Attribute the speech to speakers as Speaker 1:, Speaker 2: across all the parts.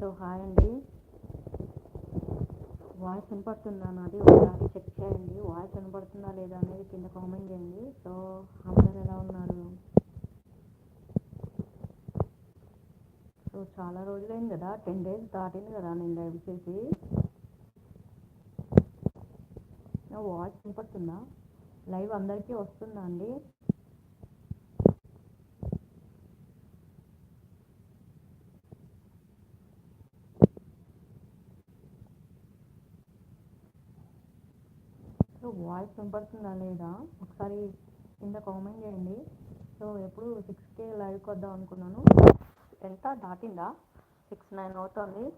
Speaker 1: So hi అండి. Voice వినపడుతుందా నాది? ఒకసారి చెక్ చేయండి. వాయిస్ వినపడుతుందా లేదా అనేది కింద కామెంట్ చేయండి. సో అందరు ఎలా ఉన్నారు? సో చాలా రోజులైంది కదా. టెన్ డేస్ దాటింది కదా నేను లైవ్ చేసి. నా వాయిస్ వినపడుతుందా? లైవ్ అందరికీ వస్తుందా అండి? సో వాయిస్ వినపడుతుందా లేదా? ఒకసారి కింద కామెంట్ చేయండి. సో ఎప్పుడు సిక్స్ కే లైవ్కి వద్దాం అనుకున్నాను. ఎంత? దాటిందా? సిక్స్ నైన్ అవుతుంది.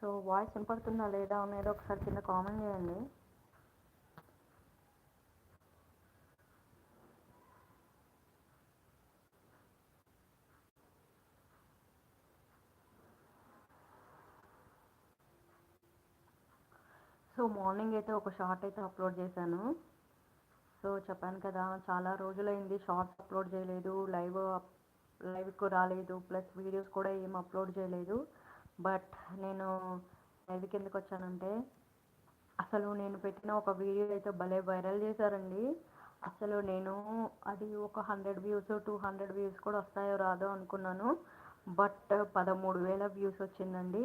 Speaker 1: సో వాయిస్ వినపడుతుందా లేదా అనేది ఒకసారి కింద కామెంట్ చేయండి. సో మార్నింగ్ అయితే ఒక షార్ట్ అయితే అప్లోడ్ చేశాను. సో చెప్పాను కదా చాలా రోజులైంది షార్ట్స్ అప్లోడ్ చేయలేదు లైవ్ లైవ్కు రాలేదు ప్లస్ వీడియోస్ కూడా ఏం అప్లోడ్ చేయలేదు. బట్ నేను లైవ్కి ఎందుకు వచ్చానంటే అసలు నేను పెట్టిన ఒక వీడియో అయితే భలే వైరల్ చేశారండి. అసలు నేను అది ఒక hundred views two hundred views కూడా వస్తాయో రాదో అనుకున్నాను. బట్ పదమూడు వేల వ్యూస్ వచ్చిందండి.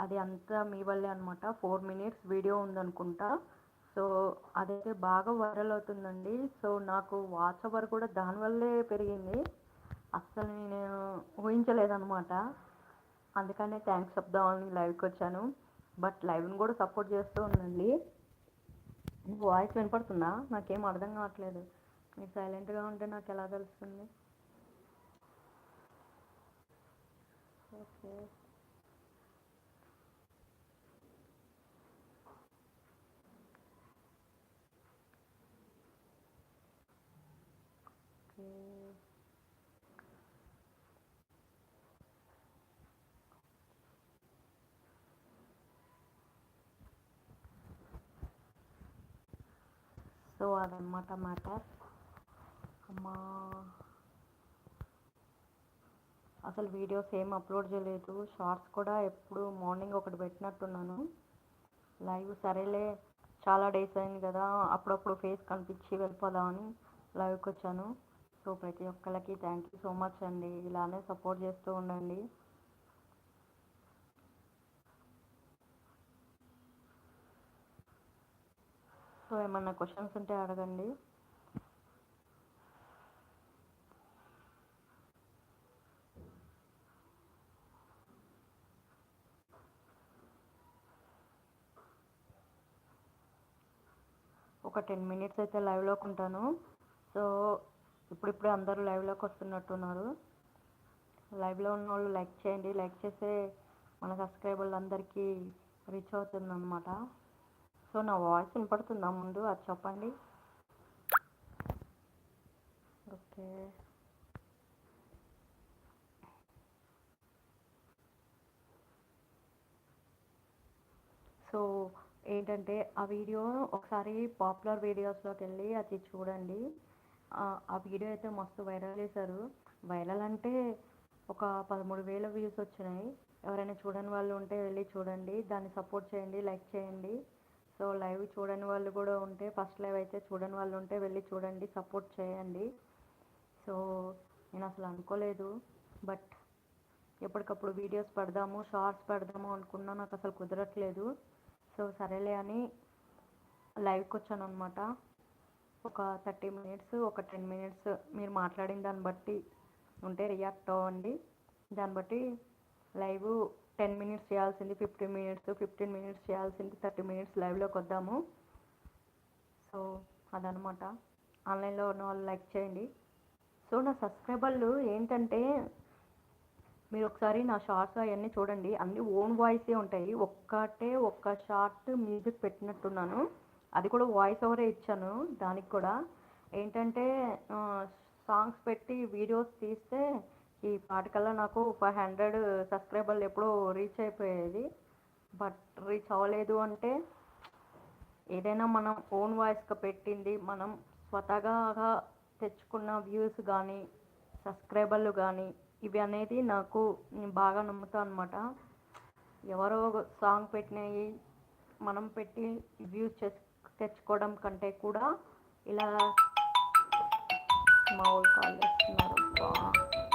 Speaker 1: అది అంతా మీ వల్లే అనమాట ఫోర్ మినిట్స్ వీడియో ఉందనుకుంటా. సో అదైతే బాగా వైరల్ అవుతుందండి. సో నాకు వాచ్ అవర్ కూడా దానివల్లే పెరిగింది. అస్సలు నేను ఊహించలేదనమాట అందుకనే థ్యాంక్స్ చెప్దామని లైవ్కి వచ్చాను. బట్ లైవ్ని కూడా సపోర్ట్ చేస్తూ ఉండండి. వాయిస్ వినపడుతుందా? నాకేం అర్థం కావట్లేదు. మీరు సైలెంట్గా ఉంటే నాకు ఎలా తెలుస్తుంది? ఓకే సో అదనమాట మ్యాటర్. అమ్మా. అసలు వీడియోస్ ఏం అప్లోడ్ చేయలేదు. షార్ట్స్ కూడా ఎప్పుడు మార్నింగ్ ఒకటి పెట్టినట్టున్నాను. లైవ్ సరేలే చాలా డేస్ అయింది కదా అప్పుడప్పుడు ఫేస్ కనిపించి వెళ్ళిపోదామని లైవ్కి వచ్చాను. సో ప్రతి ఒక్కరికి థ్యాంక్ యూ సో మచ్ అండి. ఇలానే సపోర్ట్ చేస్తూ ఉండండి. సో ఏమన్నా క్వశ్చన్స్ ఉంటే అడగండి. ఒక టెన్ మినిట్స్ అయితే లైవ్లోకి ఉంటాను. సో ఇప్పుడిప్పుడే అందరూ లైవ్లోకి వస్తున్నట్టున్నారు. లైవ్లో ఉన్న వాళ్ళు లైక్ చేయండి. లైక్ చేస్తే మన సబ్స్క్రైబర్లు అందరికీ రీచ్ అవుతుంది అనమాట సో నా వాయిస్ వినపడుతుందా ముందు? అది చెప్పండి. ఓకే సో ఏంటంటే ఆ వీడియో ఒకసారి పాపులర్ వీడియోస్లోకి వెళ్ళి అది చూడండి. ఆ వీడియో అయితే మస్తు వైరల్ చేశారు. వైరల్ అంటే ఒక పదమూడు వేల వ్యూస్ వచ్చినాయి. ఎవరైనా చూడని వాళ్ళు ఉంటే వెళ్ళి చూడండి. దాన్ని సపోర్ట్ చేయండి లైక్ చేయండి. సో లైవ్ చూడని వాళ్ళు కూడా ఉంటే ఫస్ట్ లైవ్ అయితే చూడని వాళ్ళు ఉంటే వెళ్ళి చూడండి సపోర్ట్ చేయండి. సో నేను అసలు అనుకోలేదు. బట్ ఎప్పటికప్పుడు వీడియోస్ పెడదాము షార్ట్స్ పెడదాము అనుకున్నా నాకు అసలు కుదరట్లేదు. సో సరేలే అని లైవ్కి వచ్చాను అనమాట ఒక థర్టీ మినిట్స్ ఒక టెన్ మినిట్స్ మీరు మాట్లాడిన దాన్ని బట్టి ఉంటే రియాక్ట్ అవ్వండి. దాన్ని బట్టి లైవ్ టెన్ మినిట్స్ చేయాల్సింది ఫిఫ్టీన్ మినిట్స్ ఫిఫ్టీన్ మినిట్స్ చేయాల్సింది థర్టీ మినిట్స్ లైవ్లోకి వద్దాము. సో అదనమాట ఆన్లైన్లో ఉన్న వాళ్ళు లైక్ చేయండి. సో నా సబ్స్క్రైబర్లు ఏంటంటే మీరు ఒకసారి నా షార్ట్స్ అవన్నీ చూడండి. అన్ని ఓన్ వాయిసే ఉంటాయి. ఒక్కటే ఒక్క షార్ట్ మ్యూజిక్ పెట్టినట్టున్నాను. అది కూడా వాయిస్ ఓవరే ఇచ్చాను దానికి కూడా. ఏంటంటే సాంగ్స్ పెట్టి వీడియోస్ తీస్తే ఈ పాటకల్లా నాకు ఫైవ్ హండ్రెడ్ సబ్స్క్రైబర్లు ఎప్పుడో రీచ్ అయిపోయేది. బట్ రీచ్ అవ్వలేదు అంటే ఏదైనా మనం ఓన్ వాయిస్గా పెట్టింది మనం స్వతహాగా తెచ్చుకున్న వ్యూస్ కానీ సబ్స్క్రైబర్లు కానీ ఇవి అనేది నాకు బాగా నమ్ముతాను అనమాట ఎవరో సాంగ్ పెట్టినవి మనం పెట్టి వ్యూస్ చేసు తెచ్చుకోవడం కంటే కూడా ఇలా మా వాళ్ళు కాల్ చేస్తున్నారు